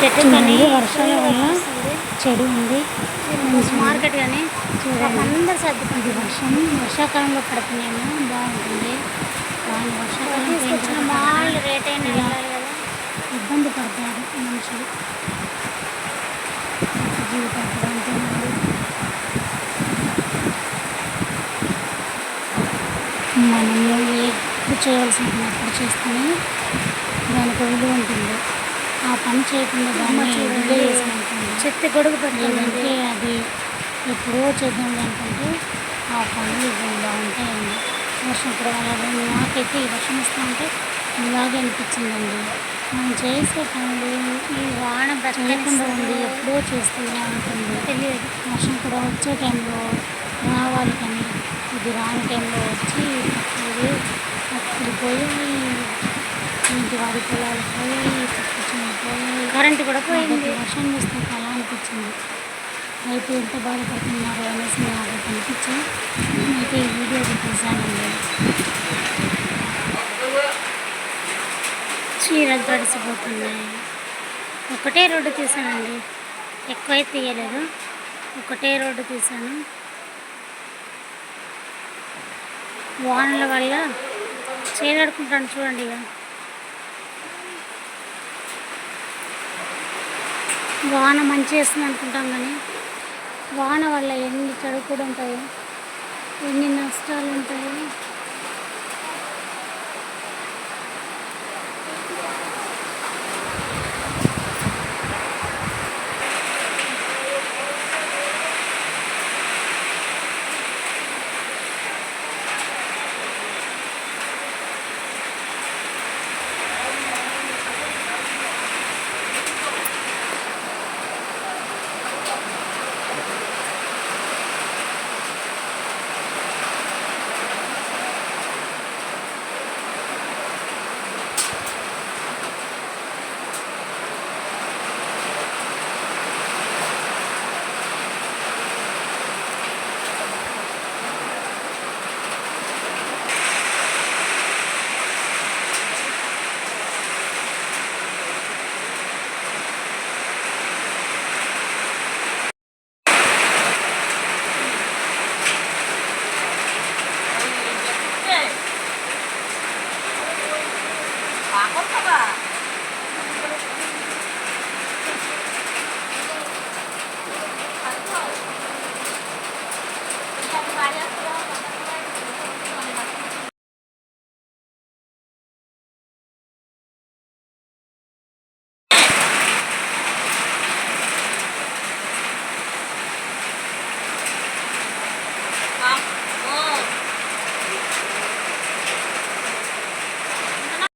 చెట్టు కానీ వర్షాల వల్ల చెడు ఉంది. మార్కెట్ కానీ అందరు సర్దుకుంటారు. ఇది వర్షం. వర్షాకాలంలో పడుతున్నాము బాగుంటుంది. కానీ వర్షాకాలం మాల్ రేట్ అయినా ఇబ్బంది పడతారు మనుషులు. జీవితం కూడా అంతేనండి మనము ఎప్పుడు చేయాల్సినప్పుడు చేస్తేనే దానికి విలువ ఉంటుంది. ఆ పని చేయకుండా దాన్ని చెత్త గొడుగు పెట్టాలండి. లేదంటే అది ఎప్పుడో చేద్దాం అనుకుంటే ఆ పనులు బాగుంటాయండి. వర్షం కూడా అలాగే నాకైతే ఈ వర్షం వస్తూ ఉంటే ఇలాగే అనిపించిందండి. మనం చేసే పనులు ఈ వాన ఉండి బ్రతకనిస్తుంది ఎప్పుడో చేస్తూనే ఉంటుంది. తెలియదు. వర్షం కూడా వచ్చే టైంలో రావాలి కానీ ఇది రాని టైంలో వచ్చి అప్పుడు పోయి ఇంటి వాడి పొలాలు పోయి కరెంట్ కూడా పోయింది. వర్షం చూస్తే అలా అనిపించింది. అయితే ఎంత బాధపడుతున్నారు అనేసి నాకు కనిపించి అయితే ఈ వీడియో చూసానండి. చీరలు తడిసిపోతున్నాయి. ఒకటే రోడ్డు తీసానండి. ఎక్కువైతే తీయలేదు. ఒకటే రోడ్డు తీసాను. వానల వల్ల చీరాడుకుంటాను చూడండి ఇక. వాన మంచి వేస్తుంది అనుకుంటాం కానీ వాన వల్ల ఎన్ని చెడు కూడా ఉంటాయో ఎన్ని నష్టాలు ఉంటాయో. 아, 와, 꽃다봐.